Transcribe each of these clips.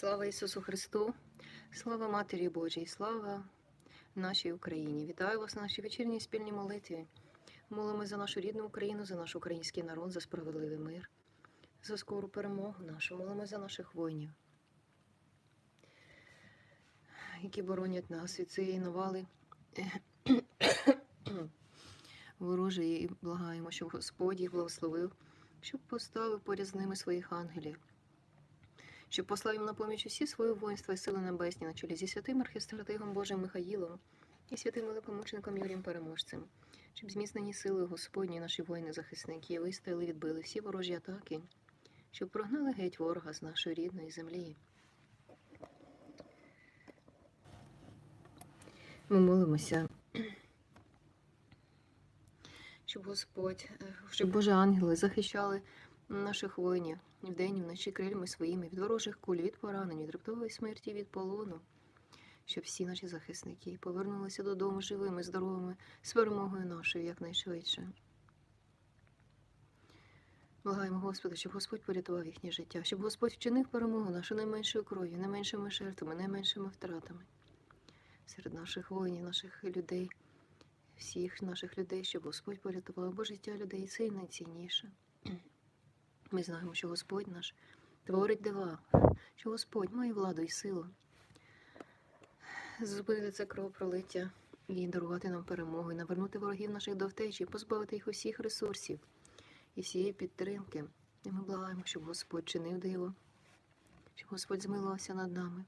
Слава Ісусу Христу, слава Матері Божій, слава нашій Україні. Вітаю вас на нашій вечірній спільній молитві. Молимо за нашу рідну Україну, за наш український народ, за справедливий мир, за скору перемогу нашу. Молимо за наших воїнів, які боронять нас від цієї навали ворожої і благаємо, щоб Господь їх благословив, щоб поставив поряд з ними своїх ангелів щоб послав їм на поміч усі свої воїнства і сили небесні на чолі зі святим архістратигом Божим Михаїлом і святим великомучеником Юрієм Переможцем, щоб зміцнені сили Господні наші воїни-захисники вистояли, відбили всі ворожі атаки, щоб прогнали геть ворога з нашої рідної землі. Ми молимося, щоб Господь, е, щоб Божі ангели захищали наших воїнів вдень і вночі крильми своїми від ворожих куль, від поранень, від раптової смерті, від полону, щоб всі наші захисники повернулися додому живими, здоровими, з перемогою нашою якнайшвидше. Благаємо Господа, щоб Господь порятував їхнє життя, щоб Господь вчинив перемогу нашу найменшою кров'ю, найменшими жертвами, найменшими втратами серед наших воїнів, наших людей, всіх наших людей, щоб Господь порятував, бо життя людей це і найцінніше. Ми знаємо, що Господь наш творить дива, що Господь має владу і силу зупинити це кровопролиття і дарувати нам перемогу, і навернути ворогів наших до втечі, позбавити їх усіх ресурсів і всієї підтримки. І ми благаємо, щоб Господь чинив диво, щоб Господь змилувався над нами,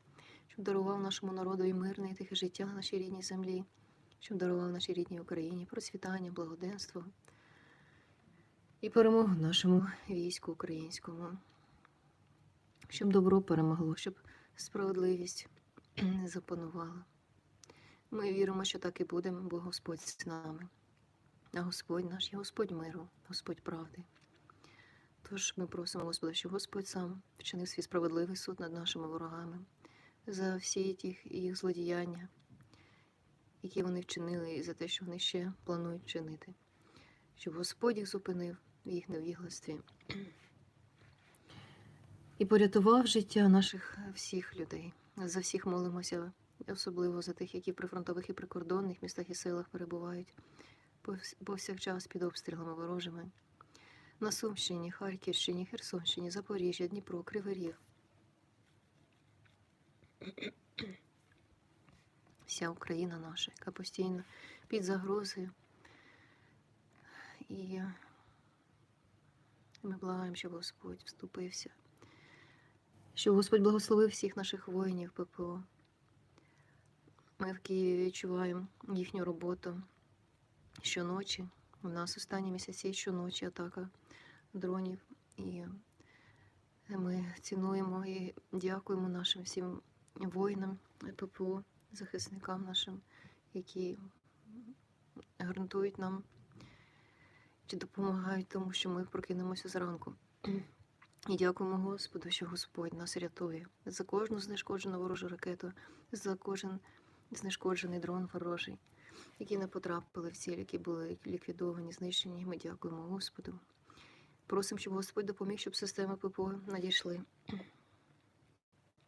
щоб дарував нашому народу і мирне, і тихе життя на нашій рідній землі, щоб дарував нашій рідній Україні процвітання, благоденство і перемогу нашому війську українському, щоб добро перемогло, щоб справедливість не запанувала. Ми віримо, що так і буде, бо Господь з нами. А Господь наш є Господь миру, Господь правди. Тож ми просимо Господа, щоб Господь сам вчинив свій справедливий суд над нашими ворогами за всі ті їх злодіяння, які вони вчинили, і за те, що вони ще планують вчинити, щоб Господь їх зупинив в їх невігластві і порятував життя наших всіх людей. За всіх молимося, особливо за тих, які при фронтових і прикордонних містах і селах перебувають повсякчас під обстрілами ворожими. На Сумщині, Харківщині, Херсонщині, Запоріжжя, Дніпро, Кривий. Вся Україна наша, яка постійно під загрозою. І ми благаємо, щоб Господь вступився, щоб Господь благословив всіх наших воїнів ППО. Ми в Києві відчуваємо їхню роботу щоночі. У нас останні місяці щоночі атака дронів. І ми цінуємо і дякуємо нашим всім воїнам ППО, захисникам нашим, які гарантують нам чи допомагають тому, що ми прокинемося зранку. І дякуємо Господу, що Господь нас рятує за кожну знешкоджену ворожу ракету, за кожен знешкоджений дрон ворожий, які не потрапили в ціль, які були ліквідовані, знищені. Ми дякуємо Господу. Просимо, щоб Господь допоміг, щоб системи ППО надійшли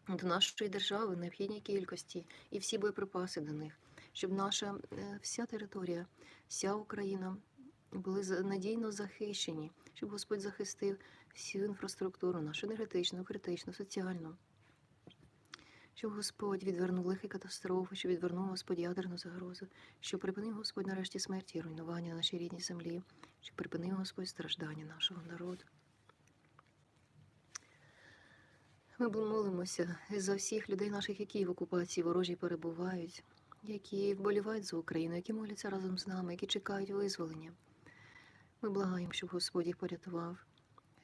до нашої держави необхідній кількості і всі боєприпаси до них, щоб наша е, вся територія, вся Україна були надійно захищені, щоб Господь захистив всю інфраструктуру, нашу енергетичну, критичну, соціальну. Щоб Господь відвернув лихі катастрофи, щоб відвернув Господь ядерну загрозу, щоб припинив Господь нарешті смерті і руйнування на нашій рідній землі, щоб припинив Господь страждання нашого народу. Ми молимося за всіх людей наших, які в окупації ворожій перебувають, які вболівають за Україну, які моляться разом з нами, які чекають визволення. Ми благаємо, щоб Господь їх порятував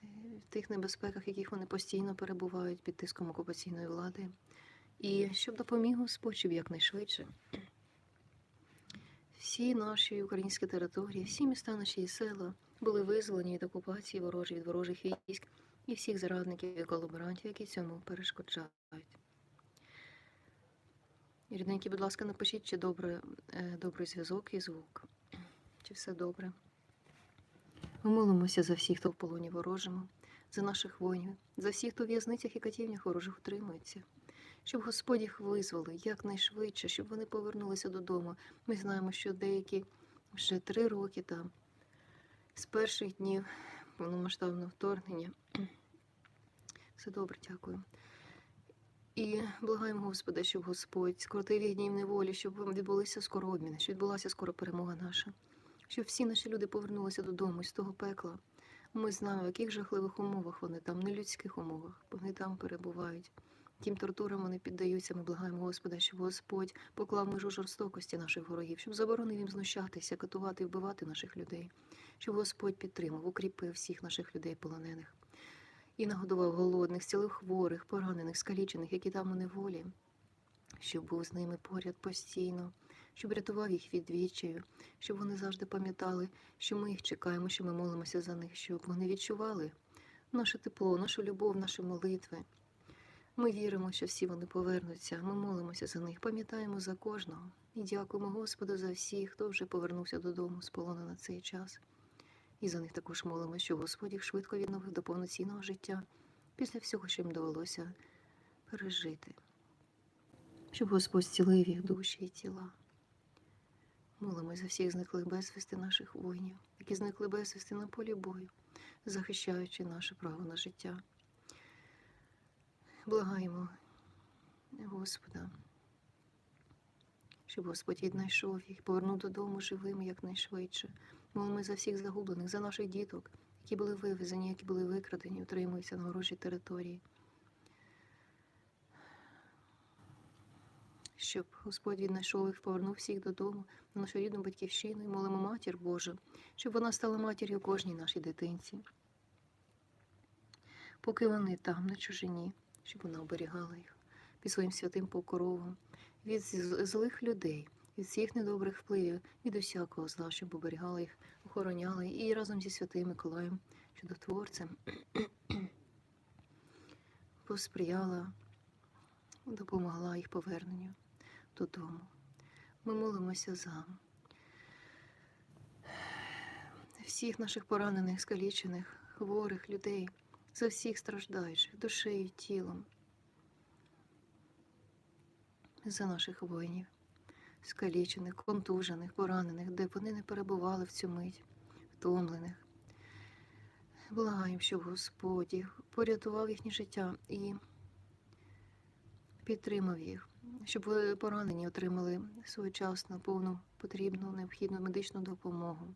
е, в тих небезпеках, в яких вони постійно перебувають під тиском окупаційної влади, і щоб допоміг Господь, щоб якнайшвидше всі наші українські території, всі міста наші села були визволені від окупації ворожі, від ворожих військ і всіх зрадників і колаборантів, які цьому перешкоджають. Рідненькі, будь ласка, напишіть, чи добре, е, добрий зв'язок і звук, чи все добре. Ми молимося за всіх, хто в полоні ворожому, за наших воїнів, за всіх, хто в в'язницях і катівнях ворожих утримується. Щоб Господь їх визволив якнайшвидше, щоб вони повернулися додому. Ми знаємо, що деякі вже три роки там, з перших днів повномасштабного вторгнення. Все добре, дякую. І благаємо Господа, щоб Господь скоротив їх днів неволі, щоб відбулися скоро обміни, щоб відбулася скоро перемога наша, щоб всі наші люди повернулися додому з того пекла. Ми знаємо, в яких жахливих умовах вони там, нелюдських умовах, вони там перебувають. Тим тортурам вони піддаються. Ми благаємо Господа, щоб Господь поклав межу жорстокості наших ворогів, щоб заборонив їм знущатися, катувати і вбивати наших людей, щоб Господь підтримав, укріпив всіх наших людей полонених і нагодував голодних, зцілив хворих, поранених, скалічених, які там у неволі, щоб був з ними поряд постійно, щоб рятував їх від відчаю, щоб вони завжди пам'ятали, що ми їх чекаємо, що ми молимося за них, щоб вони відчували наше тепло, нашу любов, наші молитви. Ми віримо, що всі вони повернуться. Ми молимося за них, пам'ятаємо за кожного і дякуємо Господу за всіх, хто вже повернувся додому з полону на цей час. І за них також молимося, що Господь їх швидко відновив до повноцінного життя після всього, що їм довелося пережити. Щоб Господь зцілив їх душі і тіла. Молимось за всіх зниклих безвісти наших воїнів, які зникли безвісти на полі бою, захищаючи наше право на життя. Благаємо Господа, щоб Господь віднайшов їх, повернув додому живими якнайшвидше. Молимо за всіх загублених, за наших діток, які були вивезені, які були викрадені, утримуються на ворожій території. Щоб Господь віднайшов їх, повернув всіх додому на нашу рідну батьківщину і молимо матір Божу, щоб вона стала матір'ю кожній нашій дитинці. Поки вони там, на чужині, щоб вона оберігала їх під своїм святим покровом від злих людей, від всіх недобрих впливів, від усякого зла, щоб оберігала їх, охороняла і разом зі святим Миколаєм, чудотворцем, посприяла, допомогла їх поверненню додому. Ми молимося за всіх наших поранених, скалічених, хворих людей, за всіх страждаючих душею, тілом, за наших воїнів, скалічених, контужених, поранених, де б вони не перебували в цю мить, втомлених. Благаємо, щоб Господь їх порятував їхнє життя і підтримав їх, щоб поранені отримали своєчасно повну потрібну необхідну медичну допомогу.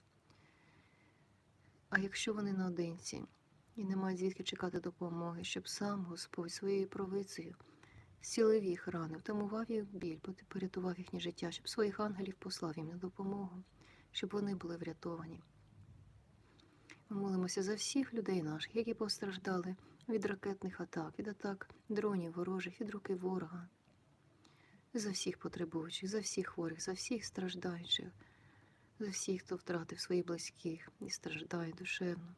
А якщо вони наодинці і не мають звідки чекати допомоги, щоб сам Господь своєю провицею зцілив їх рани, втамував їх біль, порятував їхнє життя, щоб своїх ангелів послав їм на допомогу, щоб вони були врятовані. Ми молимося за всіх людей наших, які постраждали від ракетних атак, від атак дронів ворожих, від руки ворога, за всіх потребуючих, за всіх хворих, за всіх страждаючих, за всіх, хто втратив своїх близьких і страждає душевно,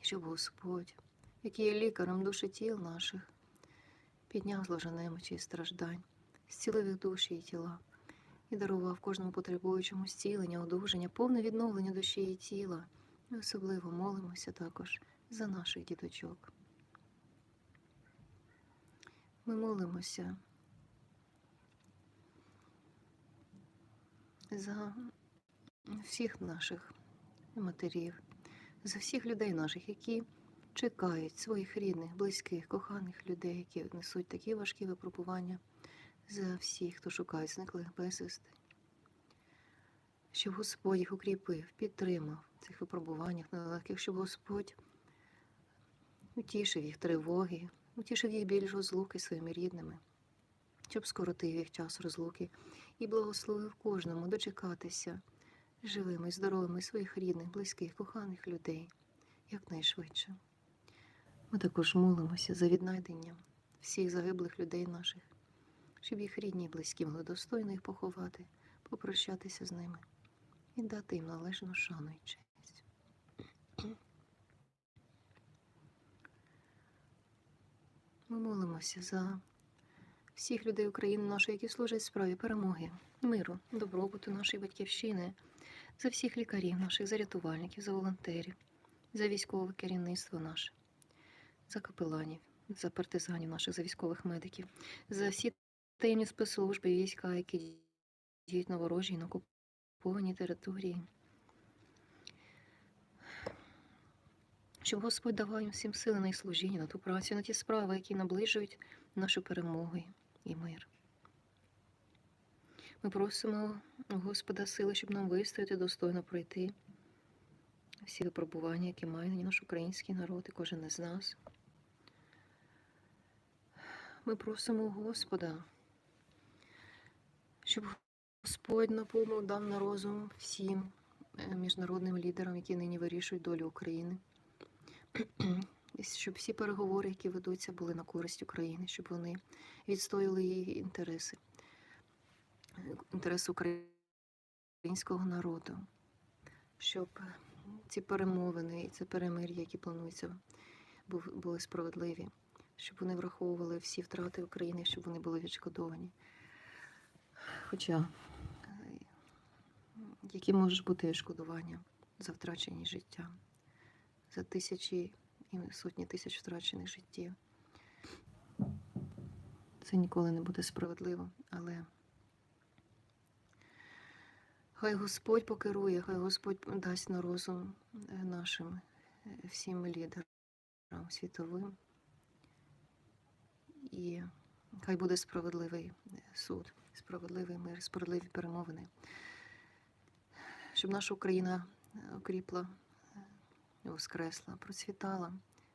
щоб Господь, який є лікарем душі тіл наших, підняв з ложа немочі і страждань, зцілив їх душі і тіла і дарував кожному потребуючому зцілення, одужання, повне відновлення душі і тіла. І особливо молимося також за наших діточок. Ми молимося за всіх наших матерів, за всіх людей наших, які чекають своїх рідних, близьких, коханих людей, які несуть такі важкі випробування, за всіх, хто шукає зниклих безвісти. Щоб Господь їх укріпив, підтримав в цих випробуваннях нелегких, щоб Господь утішив їх тривоги, утішив їх біль розлуки своїми рідними, щоб скоротив їх час розлуки і благословив кожному дочекатися живими, здоровими своїх рідних, близьких, коханих людей якнайшвидше. Ми також молимося за віднайдення всіх загиблих людей наших, щоб їх рідні і близькі могли достойно їх поховати, попрощатися з ними і дати їм належну шану і честь. Ми молимося за всіх людей України нашої, які служать справі перемоги, миру, добробуту нашої батьківщини, за всіх лікарів наших, за рятувальників, за волонтерів, за військове керівництво наше, за капеланів, за партизанів наших, за військових медиків, за всі таємні спецслужби війська, які діють на ворожій, на окупованій території. Щоб Господь давав їм всім сили на їх служіння, на ту працю, на ті справи, які наближують нашу перемогу і мир. Ми просимо Господа сили, щоб нам вистояти, достойно пройти всі випробування, які має наш український народ і кожен із нас. Ми просимо Господа, щоб Господь наповнив дав на розум всім е, міжнародним лідерам, які нині вирішують долю України. Щоб всі переговори, які ведуться, були на користь України, щоб вони відстояли її інтереси, інтереси українського народу, щоб ці перемовини і це перемир'я, які плануються, були справедливі, щоб вони враховували всі втрати України, щоб вони були відшкодовані. Хоча е, які можуть бути відшкодування за втрачені життя, за тисячі і сотні тисяч втрачених життів. Це ніколи не буде справедливо, але хай Господь покерує, хай Господь дасть на розум е, нашим е, всім лідерам світовим. І хай буде справедливий е, суд, справедливий мир, справедливі перемовини, щоб наша Україна окріпла, воскресла, процвітала,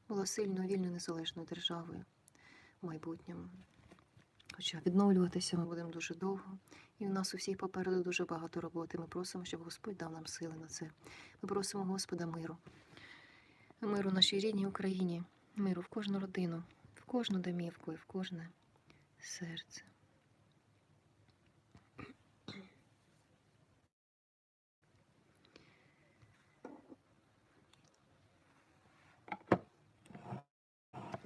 була сильною, вільною, незалежною державою в майбутньому. Хоча відновлюватися ми будемо дуже довго, і в нас у всіх попереду дуже багато роботи. Ми просимо, щоб Господь дав нам сили на це. Ми просимо Господа миру, миру нашій рідній Україні, миру в кожну родину, в кожну домівку і в кожне серце.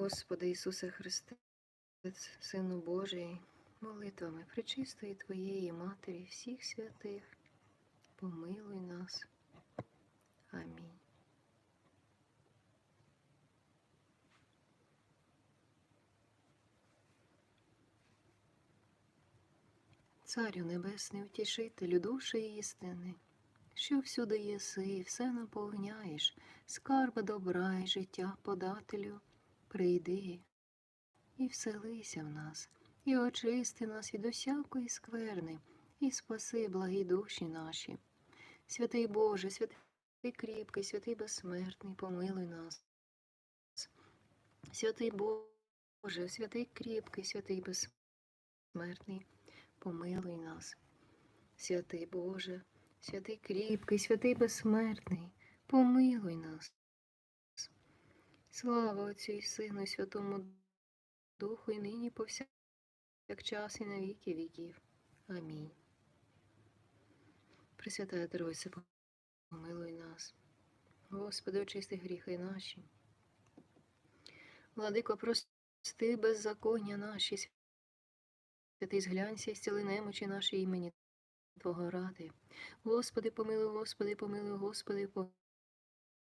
Господи Ісусе Христе, Сину Божий, молитвами причистої Твоєї Матері, всіх святих, помилуй нас. Амінь. Царю Небесний, утішителю душі істини, що всюди єси, все наповняєш, скарби добра і життя подателю, прийди і вселися в нас, і очисти нас від усякої скверни, і спаси благі душі наші. Святий Боже, святий кріпкий, святий безсмертний, помилуй нас. Святий Боже, святий кріпкий, святий безсмертний, помилуй нас. Святий Боже, святий кріпкий, святий безсмертний, помилуй нас. Слава Отцю і Сину, і Святому Духу, і нині повсякчас, і на віки віків. Амінь. Пресвятая Тройця, помилуй нас. Господи, очисти гріхи наші. Владико, прости беззаконня наші, святий зглянься і зціли немочі наші імені Твого ради. Господи, помилуй, Господи, помилуй, Господи,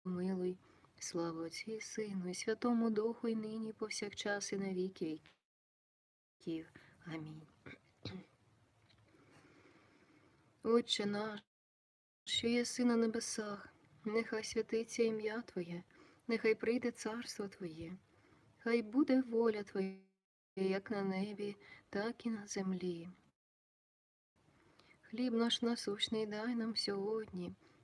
помилуй. Слава Отцю і Сину, і Святому Духу, і нині, і повсякчас, і на віки віків. Амінь. Отче наш, що єси на небесах, нехай святиться ім'я Твоє, нехай прийде царство Твоє, хай буде воля Твоя, як на небі, так і на землі. Хліб наш насущний дай нам сьогодні,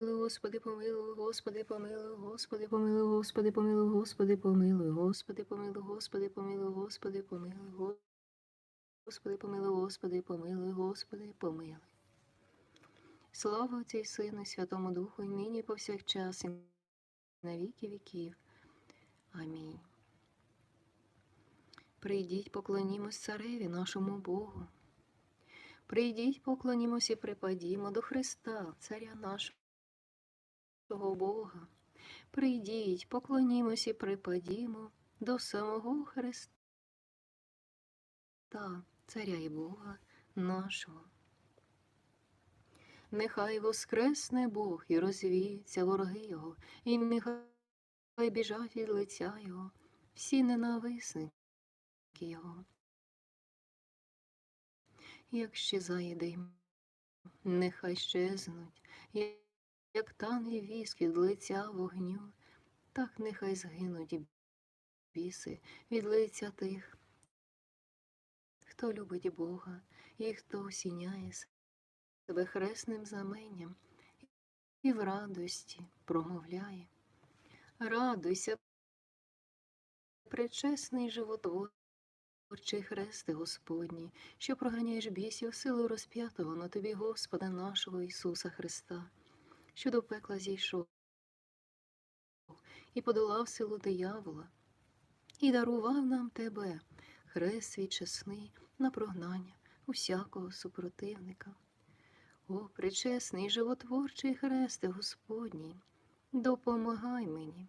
Господи, помилуй, Господи, помилуй, Господи, помилуй, Господи, помилуй, Господи, помилуй, Господи, помилуй, Господи, помилуй, Господи, помилуй, Господи, помилуй, Господи, помилуй, Господи, помилуй. Слава Отцю і Сину, і Святому Духу, і нині і повсякчас, і на віки віків. Амінь. Прийдіть, поклонімось цареві нашому Богу. Прийдіть, поклонімось і припадімо до Христа, Царя нашого Бога. Прийдіть, поклонімось і припадімо до самого Христа, та Царя і Бога нашого. Нехай воскресне Бог і розвіються вороги Його, і нехай біжать від лиця Його, всі ненависники Його. Як щезає дим, нехай щезнуть, як тане віск від лиця вогню, так нехай згинуть біси від лиця тих, хто любить Бога і хто осіняє себе хресним знаменням і в радості промовляє. Радуйся, пречесний животворчий хресте Господній, що проганяєш бісів силу розп'ятого на тобі, Господа нашого Ісуса Христа, що до пекла зійшов і подолав силу диявола, і дарував нам тебе, хрест свій чесний, на прогнання усякого супротивника. О, причесний животворчий хресте Господній, допомагай мені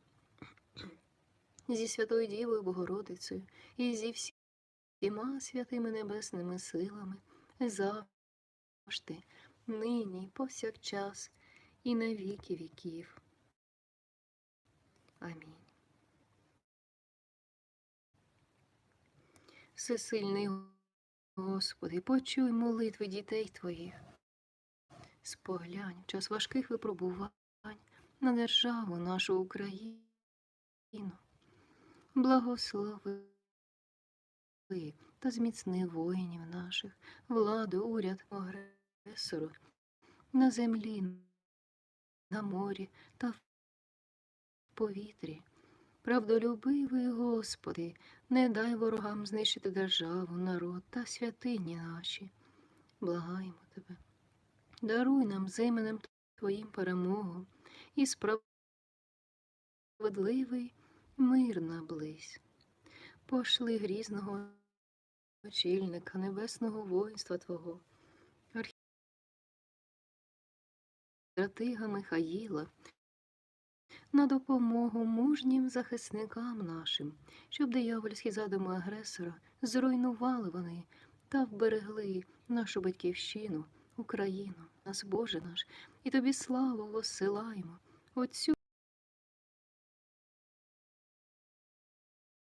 зі Святою Дівою Богородицею і зі всіма святими небесними силами завжди, нині, повсякчас і на віки віків. Амінь. Всесильний Господи, почуй молитви дітей Твоїх. Споглянь в час важких випробувань на державу нашу Україну. Благослови та зміцни воїнів наших, владу, уряд, агресору, на землі, на морі та в повітрі. Правдолюбивий, Господи, не дай ворогам знищити державу, народ та святині наші. Благаємо Тебе. Даруй нам з іменем Твоїм перемогу і справедливий мир наблизь. Пошли грізного очільника небесного воїнства Твого, архістратига Михаїла, на допомогу мужнім захисникам нашим, щоб диявольські задуми агресора зруйнували вони та вберегли нашу батьківщину. Україну, нас, Боже наш, і тобі славу посилаємо, Отцю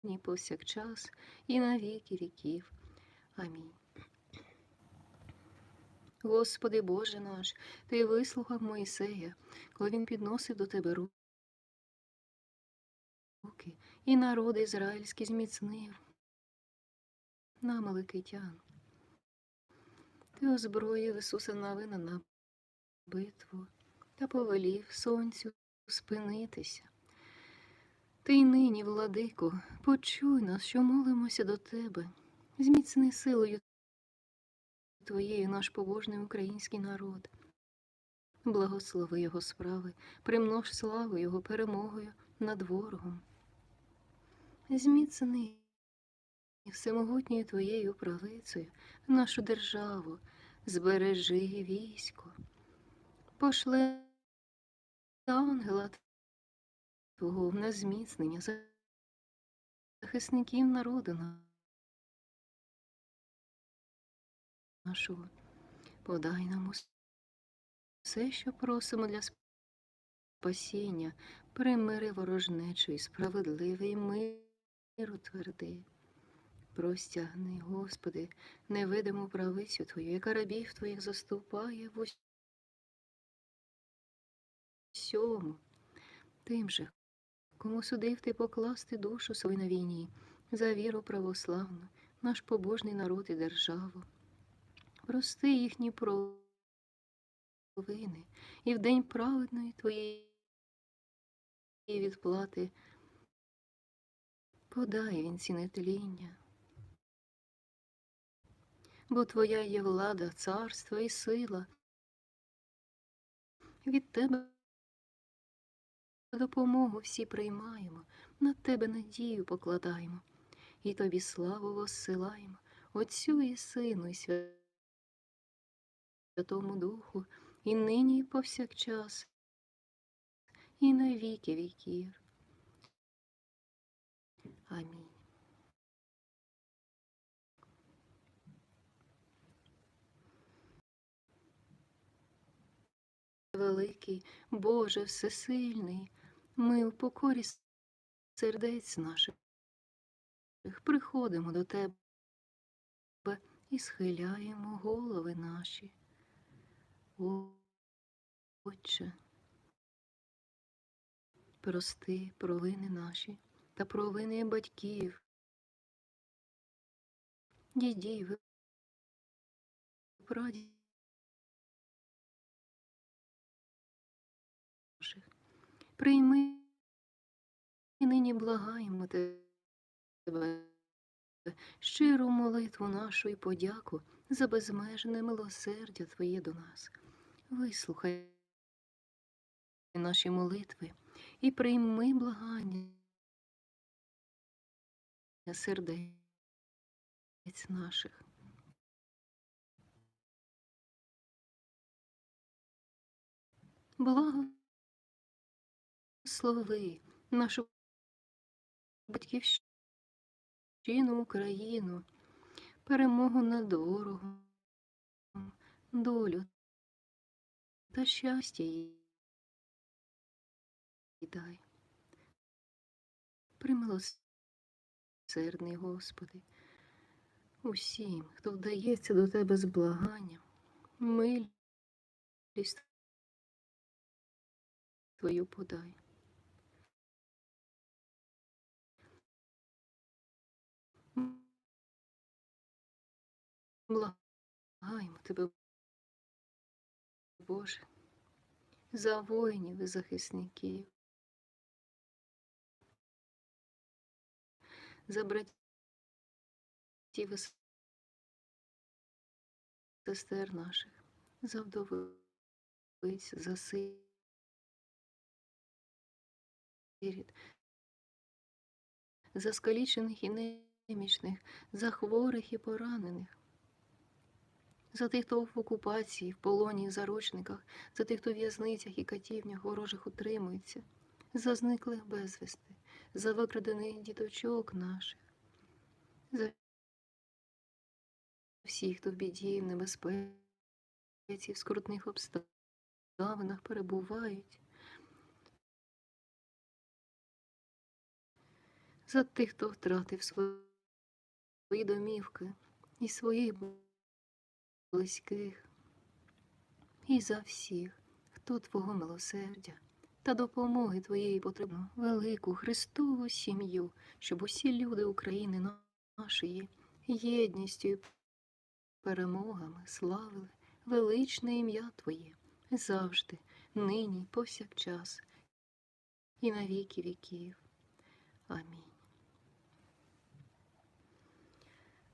і повсякчас, і на віки віків. Амінь. Господи Боже наш, Ти вислухав Моїсея, коли він підносив до Тебе руки, і народ ізраїльський зміцнив на Маликитян. Ти озброїв Ісуса Навина на битву та повелів сонцю спинитися. Ти й нині, владико, почуй нас, що молимося до тебе, зміцни силою Твоєю наш побожний український народ. Благослови Його справи, примнож славу Його перемогою над ворогом. Зміцни всемогутньою Твоєю правицею нашу державу, збережи військо, пошли ангела Твого на зміцнення захисників народу нашого. Подай нам все, що просимо для спасіння, примири ворожнечу і справедливий мир твердий. Простягни, Господи, невидиму правицю Твою, яка рабів Твоїх заступає в усьому, тим же, кому судив ти покласти душу свою на війні, за віру православну, наш побожний народ і державу. Прости їхні провини, і в день праведної твоєї відплати подай він ціни бо твоя є влада, царство і сила. Від тебе допомогу всі приймаємо, на тебе надію покладаємо, і тобі славу воссилаємо, Отцю і Сину, і Святому Духу, і нині, і повсякчас, і на віки віків. Амінь. Великий, Боже Всесильний, ми в покорі сердець наших приходимо до Тебе і схиляємо голови наші. Отче, прости провини наші та провини батьків, дідів, прадів. Прийми і нині благаємо тебе, щиру молитву нашу і подяку за безмежне милосердя Твоє до нас. Вислухай наші молитви і прийми благання сердець наших. Благо Благослови нашу батьківщину Україну, перемогу над ворогом, долю та щастя їй дай. Примилосердний, Господи, усім, хто вдається до Тебе з благанням, милість Твою подай. Благаємо тебе, Боже, за воїнів і захисників, за братів і сестер наших, за вдовиць, за сиріт, за скалічених і немічних, за хворих і поранених за тих, хто в окупації, в полоні, заручниках, за тих, хто в в'язницях і катівнях ворожих утримується, за зниклих безвісти, за викрадених діточок наших, за всіх, хто в біді, в небезпеці, в скрутних обставинах перебувають. За тих, хто втратив свої домівки і своїх близьких і за всіх, хто Твого милосердя та допомоги Твоєї потрібно велику Христову сім'ю, щоб усі люди України нашої єдністю і перемогами славили величне ім'я Твоє завжди, нині, повсякчас, і на віки віків. Амінь.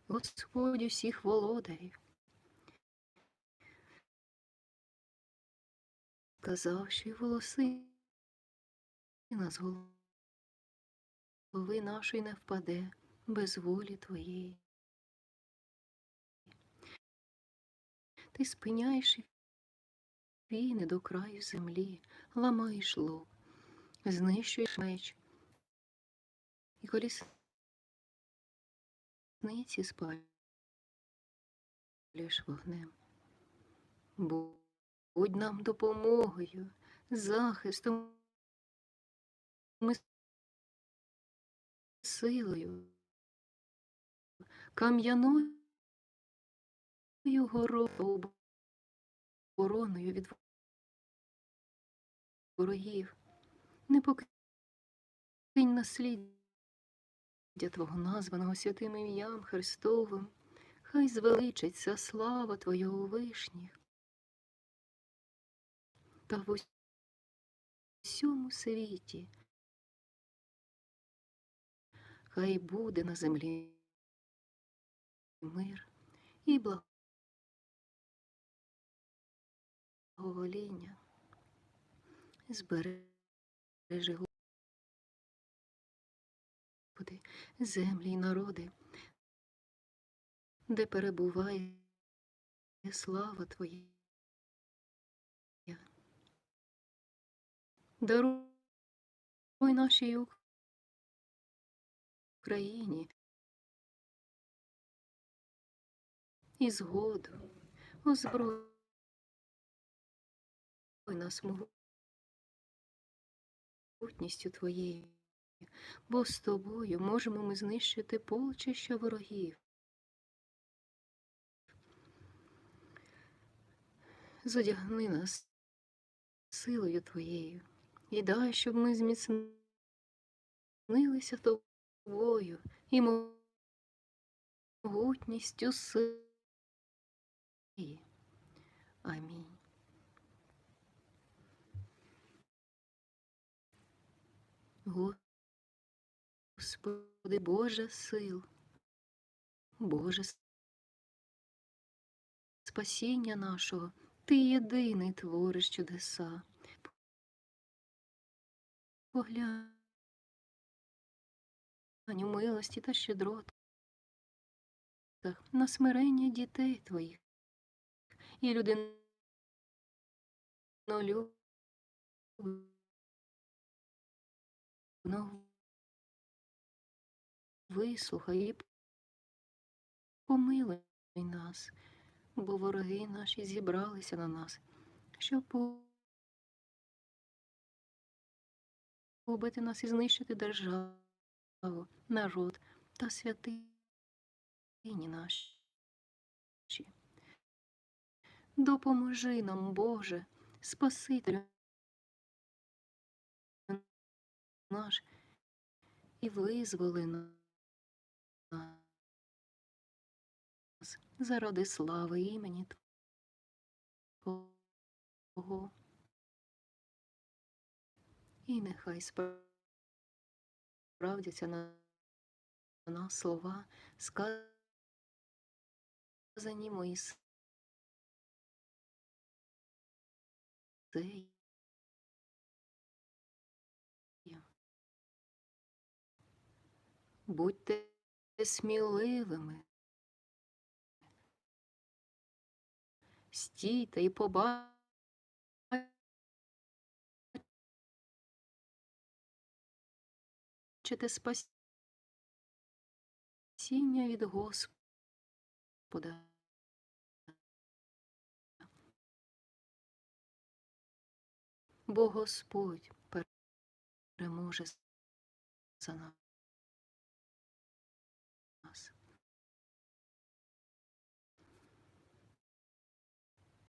Господь усіх володарів. Казав, що й волоси з голови нашої не впаде без волі твоєї. Ти спиняєш війни до краю землі, ламаєш лоб, знищуєш меч і колісниці спалюєш вогнем. Бо Будь нам допомогою, захистом, силою, кам'яною горою, обороною від ворогів. Не покинь насліддя Твого названого святим ім'ям Христовим, хай звеличиться слава Твоя у вишніх та в усьому світі. Хай буде на землі мир і благовоління. Збережи, Господи, землі й народи, де перебуває слава Твоя. Даруй нашій Україні і згоду озброй нас могутністю Твоєю, бо з тобою можемо ми знищити полчища ворогів. Зодягни нас силою Твоєю і дай, щоб ми зміцнилися тобою і могутністю сили. Амінь. Господи Боже сил, Боже спасіння нашого, Ти єдиний твориш чудеса. Поглянь у милості та щедротах на смирення дітей твоїх. І людинолюб Ну, вислухай і помилуй нас, бо вороги наші зібралися на нас, щоб побити нас і знищити державу, народ та святині наші. Допоможи нам, Боже, Спасителю наш і визволи нас заради слави імені Твого. І нехай справдяться на нас слова, сказані Моїсеєм. Будьте сміливими. Стійте і побачите спасіння від Господа. Бо Господь переможе за нас.